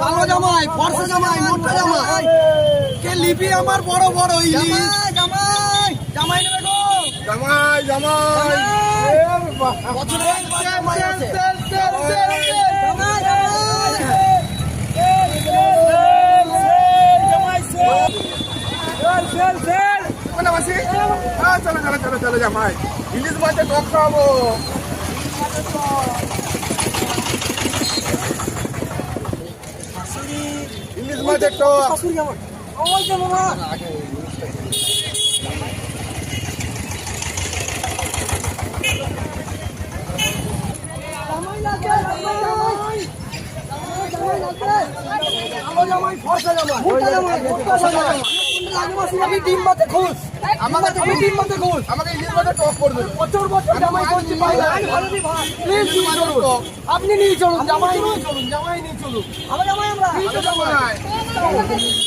কালো জামাই ফর্সা জামাই মোটা জামাই। কে লিপি আমার বড় বড় ইলিশ? জামাই জামাই নেবে গো। জামাই জামাই। জামাই চলো চলো চলো চলো জামাই। ইলিশ মাছের টক খাব ইলিশ মাছের টক শাশুড়ি আমার ওই যে মামা জামাই লাগবে জামাই জামাই লাগবে কালো জামাই ফর্সা জামাই মোটা মাছ একটা জামাই লাগে মাসি আমি ডিম বাতে খুশ আমাকে আমি ডিম বাতে খুশ আমাকে ইলিশ মাছের টক করবে বছর বছর জামাই করছি ভাই প্লিজ নিয়ে চলুন আপনি নিয়ে চলুন জামাই নিয়ে চলুন জামাই নিয়ে চলুন। আমার জামাই আমরা। জামাই।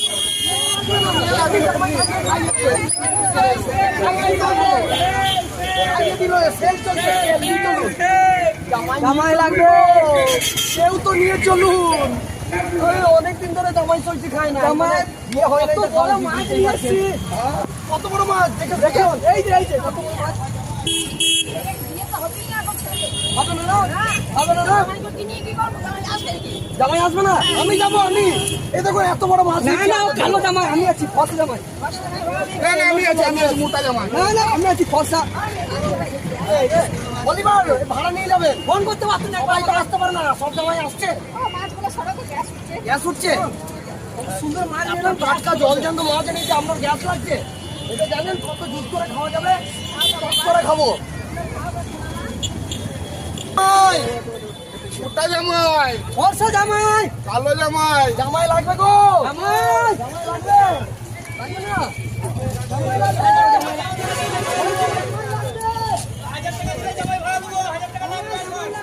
জামাই লাগবে। কেউ তো নিয়ে চলুন। অনেকদিন ধরে জামাই খাই না জামাই বিয়ে হয় কত বড় মাছ নিয়ে কত বড় মাছ? দেখে দেখুন এই যে এই যে কত বড় মাছ? হবে না? না? হবে না? না জামাই আসবে না? আমি যাব আমি। এই দেখো এত বড় মাছ না না কালো জামাই আমি আছি ফসা জামাই। না না আমি আছি আমি আছি মোটা জামাই। না না আমি আছি ফসা। ভাড়া নিয়ে যাবে। ফোন করতে পারছেন না আসতে পারে না সব জামাই আসছে। গ্যাস উঠছে? সুন্দর মাছ নিলাম টাটকা জল জ্যান্ত মাছ এনেছে আপনার গ্যাস লাগছে। এটা জানেন কত দুধ করে খাওয়া যাবে? করে খাব? জামাই! ফর্সা জামাই! কালো জামাই! জামাই লাগবে গো! জামাই লাগবে।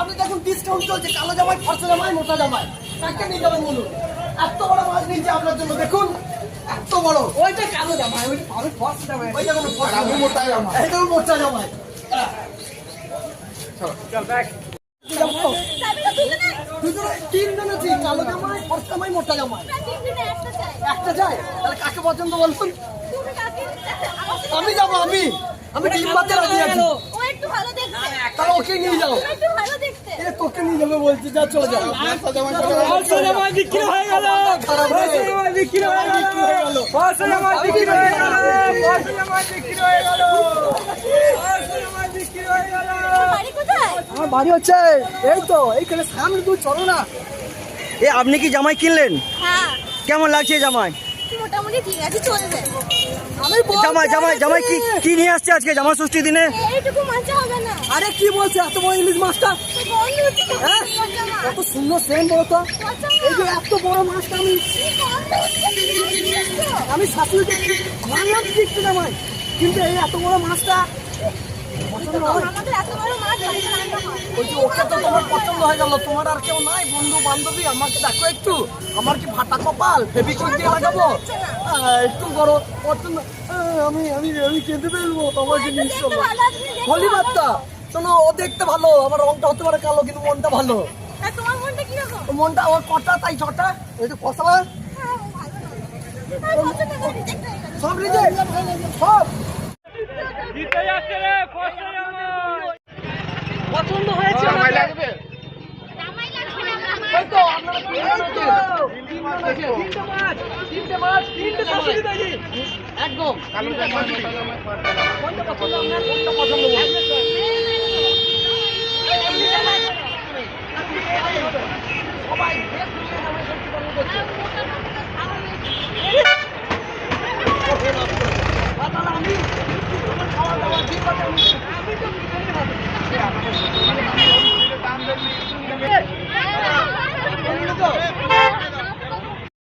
আপনি দেখুন ডিসকাউন্ট চলছে কালো জামাই ফর্সা জামাই মোটা জামাই। কাকে নিয়ে যাবেন বলুন? এত বড় মাছ নিয়েছে আপনার জন্য দেখুন। এত বড়। ওইটা কালো জামাই ওই আমি ফর্সা জামাই। ওই দেখুন ফর্সা আমি মোটা জামাই। দেখুন মোটা জামাই। দুজনে তিনজন আছি কালো জামাই ফর্সা জামাই মোটা জামাই। একটা যায় তাহলে কাকে পছন্দ বলুন? আমি যাব আমি। আমি ডিম পাতে রাজি আছি। তাহলে ওকে নিয়ে যাও। এ তোকে নিয়ে যাবে বলছি যা চলে যাও ফর্সা জামাই বিক্রি হয়ে গেল। খারাপ জামাই বিক্রি হয়ে গেল। ফর্সা জামাই বিক্রি হয়ে গেল। ফর্সা জামাই বিক্রি হয়ে গেল। ফর্সা জামাই বিক্রি হয়ে গেল। আমার বাড়ি হচ্ছে। এই তো এইখানে সামনে তুই চলো না। এ আপনি কি জামাই কিনলেন? হ্যাঁ। কেমন লাগছে এই জামাই? মোটামুটি ঠিক আছে চলে যায় আমি জামাই জামাই জামাই কি কি নিয়ে আসছে আজকে জামা ষষ্ঠী দিনে? এইটুকু মাছা হবে না। আরে কি বলছে এত বড় ইলিশ মাছটা? হ্যাঁ? কত সুন্দর সেন বলো এই যে এত বড় মাছটা আমি? আমি শাশুড়িকে জামাই কিন্তু এই এত বড় মাছটা ওই ওকে তো তোমার পছন্দ হয়ে গেল তোমার আর কেউ নাই বন্ধু বান্ধবী আমাকে দেখো একটু? আমার কি ফাটা কপাল? ফেবিকুইক দিয়ে লাগাবো? একটু বড় পছন্দ আমি আমি আমি কেঁদে ফেলব তোমাকে নিয়ে চলো হলি। বার্তা শোনো ও দেখতে ভালো আমার রংটা হতে পারে কালো কিন্তু মনটা ভালো। মনটা? আমার কটা তাই ছটা? এই যে ফসলা হ্যাঁ, ও ভালো একদম কালো জামাই মোটা জামাই কোনটা পছন্দ আপনার কোনটা পছন্দ বলুন সবাই বেশ খুশি জামাই ষষ্ঠী পালন করছে আর তাহলে আমি আমার খাওয়া দাওয়া ঠিক আছে আমি আমি তো বিরিয়ানি খাব। বললি তো?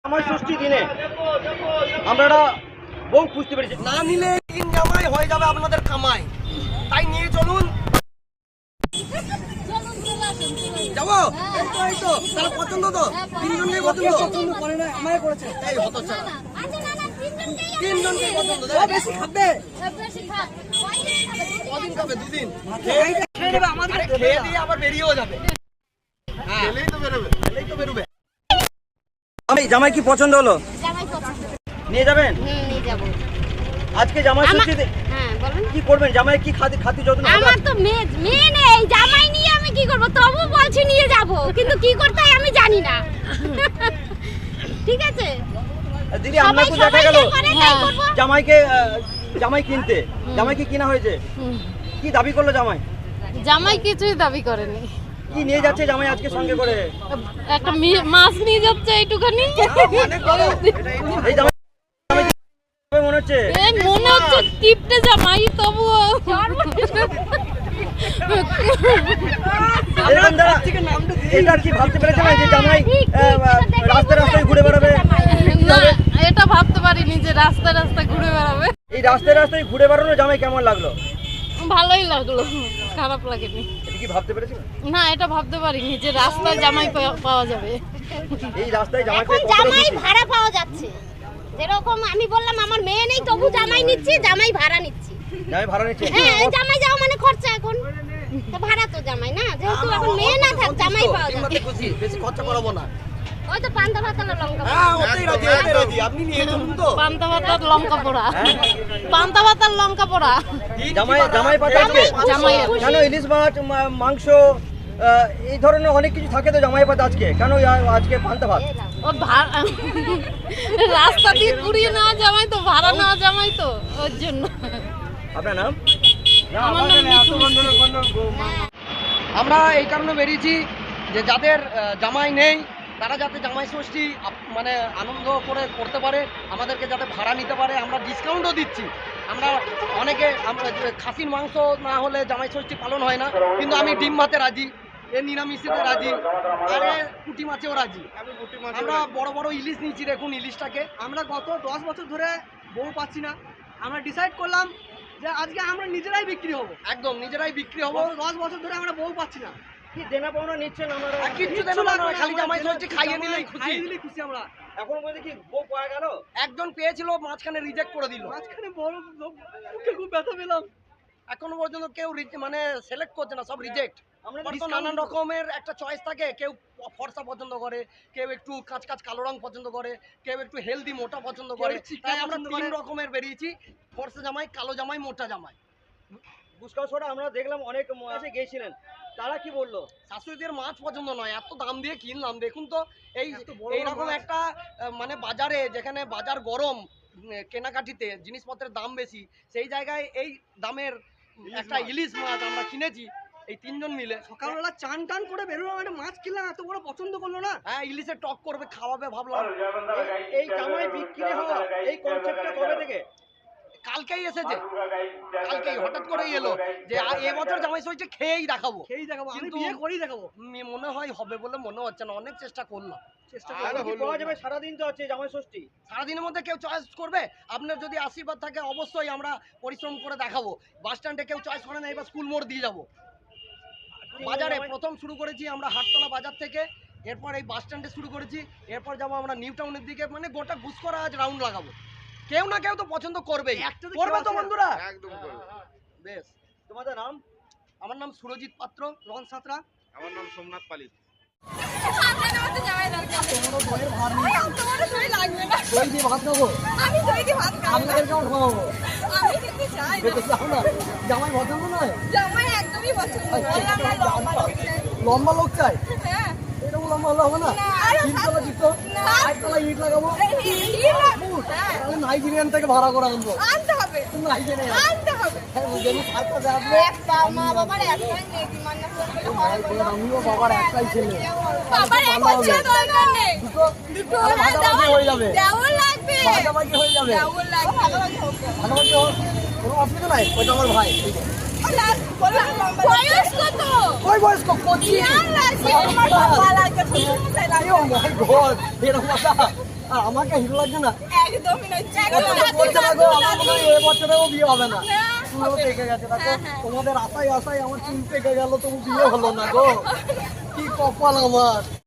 জামাই ষষ্ঠী দিনে আমরা বউ খুঁজতে পেরেছি। না নিলে জামাই হয়ে যাবে আপনাদের কামাই। তাই নিয়ে চলুন। যাব? এই তো এই পছন্দ তো? তিনজনকে পছন্দ? পছন্দ করে না আমায় করেছে। এই হতো তিনজনকে পছন্দ বেশি খাবে। কদিন খাবে? দুদিন? খেয়ে দিয়ে আবার বেরিয়েও যাবে। হ্যাঁ। খেলেই তো বেরোবে। খেলেই তো বেরোবে। আমি জামাই কি পছন্দ হলো? নিয়ে যাবেন? আজকে জামাই আমার- হ্যাঁ বলুন। কি করবেন? জামাই কি খাতি খাতি যত্ন? আমার তো মেয়ে মেয়ে নেই জামাই নিয়ে আমি কি করব? তবু বলছি নিয়ে যাব কিন্তু কি করতে হয় আমি জানি না। ঠিক আছে? দিদি আপনাকে দেখা গেল। যা করে তাই করব। জামাইকে জামাই কিনতে। জামাইকে কিনা হয়েছে। কি দাবি করল জামাই? জামাই কিছুই দাবি করেনি। কি নিয়ে যাচ্ছে জামাই আজকে সঙ্গে করে? একটা মাছ নিয়ে যাচ্ছে এইটুখানি। এই জামাই জামাই মনে হচ্ছে? মনে হচ্ছে কিপটে জামাই তবুও। এটা কি ভাবতে পেরেছে না যে জামাই আহ, আহ, রাস্তায় রাস্তায় ঘুরে বেড়াবে? না এটা ভাবতে পারিনি যে রাস্তায় রাস্তায় ঘুরে বেড়াবে। এই রাস্তায় রাস্তায় ঘুরে বেড়ানো জামাই কেমন লাগল? ভালোই লাগল। খারাপ লাগেনি। এটা কি ভাবতে না এটা ভাবতে পারিনি যে রাস্তায় জামাই পাওয়া- যাবে। এই রাস্তায় জামাই এখন জামাই ভাড়া পাওয়া যাচ্ছে। যেরকম আমি বললাম আমার মেয়ে নেই তবু জামাই নিচ্ছি জামাই ভাড়া নিচ্ছি। জামাই ভাড়া নিচ্ছে? হ্যাঁ জামাই যাও মানে খরচা এখন। তো ভাড়া তো জামাই না? যেহেতু এখন মেয়ে না থাক জামাই পাওয়া যাবে। বেশি খরচা করাবো না। ওই তো পান্তা ভাত আর লঙ্কা হ্যাঁ ওতেই রাজি ওতেই রাজি আপনি নিয়ে চলুন তো। পান্তা ভাতার লঙ্কা পোড়া। পান্তা ভাতার লঙ্কা পোড়া। জামাই জামাই পাতা জামাই কেন ইলিশ মাছ মাংস এই ধরনের অনেক কিছু থাকে তো জামাই পাতা আজকে? কেন আজকে পান্তা ভাত? ভাড়া রাস্তা দিয়ে ঘুরিয়ে নেওয়া জামাই তো ভাড়া নেওয়া জামাই তো ওর জন্য। আপনার নাম? আমরা এই কারণে বেরিয়েছি যে যাদের জামাই নেই তারা যাতে জামাই ষষ্ঠী মানে আনন্দ করে করতে পারে আমাদেরকে যাতে ভাড়া নিতে পারে আমরা ডিসকাউন্টও দিচ্ছি। আমরা অনেকে আমরা খাসির মাংস না হলে জামাই ষষ্ঠী পালন হয় না কিন্তু আমি ডিম ভাতে রাজি এ নিরামিষিতে রাজি আরে পুঁটি মাছেও রাজি। আমরা বড় বড় ইলিশ নিচ্ছি দেখুন ইলিশটাকে। আমরা গত দশ বছর ধরে বউ পাচ্ছি না। আমরা ডিসাইড করলাম যে আজকে আমরা নিজেরাই বিক্রি হব। একদম নিজেরাই বিক্রি হব। দশ বছর ধরে আমরা বউ পাচ্ছি না। কি দেনা পাওনা নিচ্ছেন আমরা কিচ্ছু দেবো না খালি জামাই ষষ্ঠী খাইয়ে দিলেই খুশি। খাইয়ে খুশি আমরা। এখন বলতে কি বউ পাওয়া গেল? একজন পেয়েছিল মাঝখানে রিজেক্ট করে দিল। মাঝখানে বড় লোক- খুব ব্যথা পেলাম। এখনও পর্যন্ত কেউ মানে সিলেক্ট করছে না সব রিজেক্ট তো নানান রকমের একটা চয়েস থাকে কেউ ফর্সা পছন্দ করে কেউ একটু কাঁচ কাঁচ কালো রং পছন্দ করে কেউ একটু হেলদি মোটা পছন্দ করে। তাই আমরা তিন রকমের বেরিয়েছি ফর্সা জামাই কালো জামাই মোটা জামাই। ছোটা আমরা দেখলাম অনেক মাসে গিয়েছিলেন। তারা কি বলল? শাশুড়িদের মাছ পছন্দ নয় এত দাম দিয়ে কিনলাম। দেখুন তো এই এইরকম একটা মানে বাজারে যেখানে বাজার গরম কেনাকাটিতে জিনিসপত্রের দাম বেশি সেই জায়গায় এই দামের একটা ইলিশ মাছ আমরা কিনেছি এই তিনজন মিলে। সকালবেলা চান টান করে বেরোলাম একটা মাছ কিনলাম এত বড় পছন্দ করল না। হ্যাঁ ইলিশে টক করবে খাওয়াবে ভাবলাম। এই- এই জামাই বিক্রি হওয়া এই কনসেপ্টটা কবে থেকে? কালকেই এসেছে। কালকেই হঠাৎ করেই এলো যে এবছর জামাই ষষ্ঠী খেয়েই দেখাবো। খেয়েই দেখাবো আমি বিয়ে করেই দেখাবো। মনে হয় হবে বলে মনে হচ্ছে না অনেক চেষ্টা করলাম। চেষ্টা আরে করব কি হলো পাওয়া যাবে সারাদিন তো আছে জামাই ষষ্ঠী। সারাদিনের মধ্যে কেউ চয়েস করবে? আপনার যদি আশীর্বাদ থাকে অবশ্যই আমরা পরিশ্রম করে দেখাবো। বাস স্ট্যান্ডে কেউ চয়েস করে না এবার স্কুল মোড় দিয়ে যাব। বাজারে প্রথম শুরু করেছি আমরা হাটতলা বাজার থেকে এরপর এই বাস স্ট্যান্ডে শুরু করেছি এরপর যাব আমরা নিউ টাউনের দিকে মানে গোটা ঘুষকরা আজ রাউন্ড লাগাবো। কেউ না কেউ তো পছন্দ করবেই। করবে তো বন্ধুরা। একদম করবে। বেশ তোমাদের নাম? আমার নাম সুরজিৎ পাত্র রন সাঁতরা। আমার নাম সোমনাথ পালিত। পছন্দ লম্বা লোক চাই। হ্যাঁ হবে না? ইট লাগাবো। তাহলে নাইজেরিয়ান থেকে ভাড়া করে আনব। আনতে হবে। নাইজেরিয়ান আনতে হবে। হ্যাঁ। আমিও বাবার একটাই ছেলে। যাবে। ভাগাভাগি হয়ে যাবে। ভাগাভাগি হোক। কোনো অসুবিধা নাই। ওইটা আমার ভাই। ওই বয়স্ক কোচি এরকম কথা আর আমাকে হিরো লাগছে না। একদমই হয় বিয়ে হবে না। চুলও পেকে গেছে দেখো। তোমাদের আশায় আশায় আমার চুল পেকে গেল তবু বিয়ে হলো না গো। কি কপাল আমার।